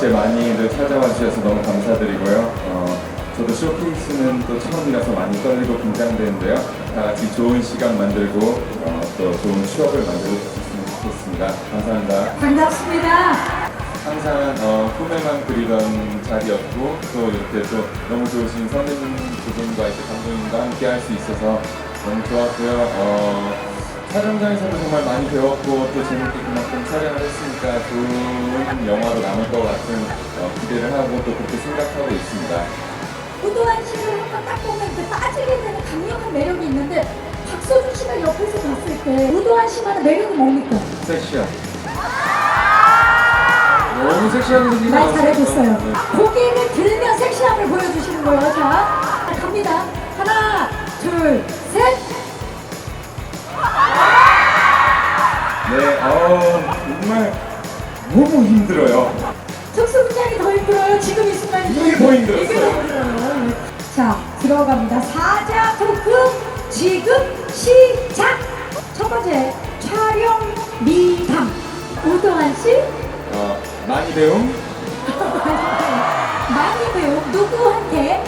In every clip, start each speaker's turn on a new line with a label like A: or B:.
A: 이렇게 많이들 찾아와 주셔서 너무 감사드리고요. 어, 저도 쇼케이스는 또 처음이라서 많이 떨리고 긴장되는데요. 다 같이 좋은 시간 만들고 어, 또 좋은 추억을 만들고 있으면 좋겠습니다. 감사합니다.
B: 반갑습니다.
A: 항상 어, 꿈에만 그리던 자리였고 또 이렇게 또 너무 좋으신 선생님 두 분과 이렇게 감독님과 함께 할 수 있어서 너무 좋았고요. 어, 촬영장에서도 정말 많이 배웠고 또 재밌게 그만큼 촬영을 했으니까 좋은 영화로 남을 것 같은 어, 기대를 하고 또 그렇게 생각하고 있습니다.
B: 우도한 씨를 한번 딱 보면 그 빠지게 되는 강력한 매력이 있는데 박서준 씨가 옆에서 봤을 때 우도한 씨만의 매력은 뭡니까?
A: 섹시한. 너무 섹시하게 생기지
B: 말? 잘해줬어요.
A: 네.
B: 고개를 들면 섹시함을 보여주시는 거예요. 자, 갑니다. 하나, 둘, 셋.
A: 네, 어, 정말 너무 힘들어요.
B: 특수 분장이 더 힘들어요. 지금 이 순간이
A: 이게 더 힘들었어요.
B: 이게 더 힘들어요. 자, 들어갑니다. 사자 토크 지금 시작. 첫 번째 촬영 미담. 우도한 씨
A: 어, 많이 배움,
B: 많이 배운 누구한테?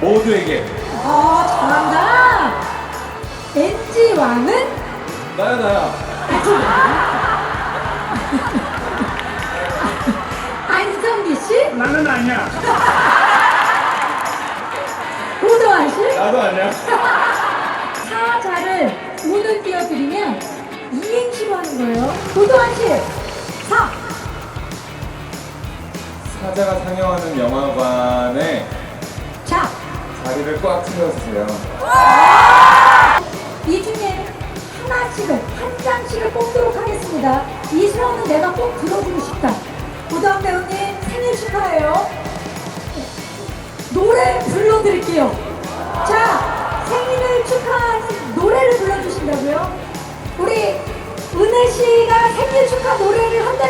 A: 모두에게
B: 어, 잘한다. NG 왕은
A: 나야 나야
B: 안성기
C: 아니야.
B: 우도한 씨.
A: 나도 아니야
B: 사자를 운을 띄워드리면 이행시로 하는 거예요. 우도한 씨. 사.
A: 사자가 상영하는 영화관에
B: 자.
A: 자리를 꽉 채워주세요
B: 이 중에 하나씩을 한 장씩을 뽑도록 하겠습니다. 이 수원은 내가 꼭 들어 드릴게요. 자, 생일을 축하하는 노래를 불러주신다고요? 우리 은혜 씨가 생일 축하 노래를 한다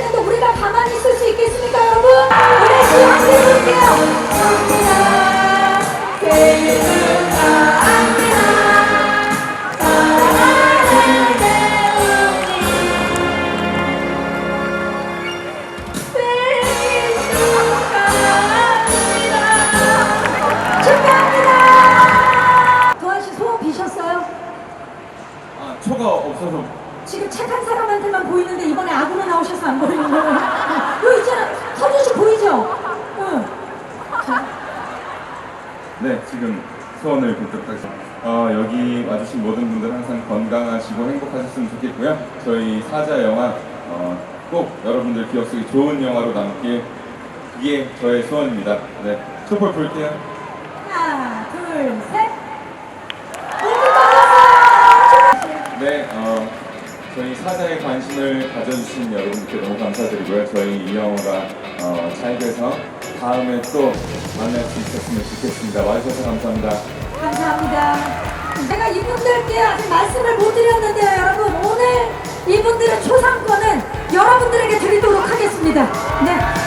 B: 지금 착한 사람한테만 보이는데 이번에 악으로 나오셔서 안 보이는 거예요. 이거 있잖아. 서준 씨 보이죠? 응. 자,
A: 네 지금 소원을 하겠습니다 어, 여기 와주신 모든 분들 항상 건강하시고 행복하셨으면 좋겠고요 저희 사자 영화 어, 꼭 여러분들 기억 속에 좋은 영화로 남길 그게 저의 소원입니다 네 촛불 볼게요
B: 하나, 둘, 셋. 모두 떠났어요.
A: 네, 어, 저희 사자에 관심을 가져주신 여러분께 너무 감사드리고요. 저희 이 영화가 어, 잘 돼서 다음에 또 만날 수 있었으면 좋겠습니다. 와주셔서 감사합니다.
B: 감사합니다. 제가 이분들께 아직 말씀을 못 드렸는데요, 여러분. 오늘 이분들의 초상권은 여러분들에게 드리도록 하겠습니다. 네.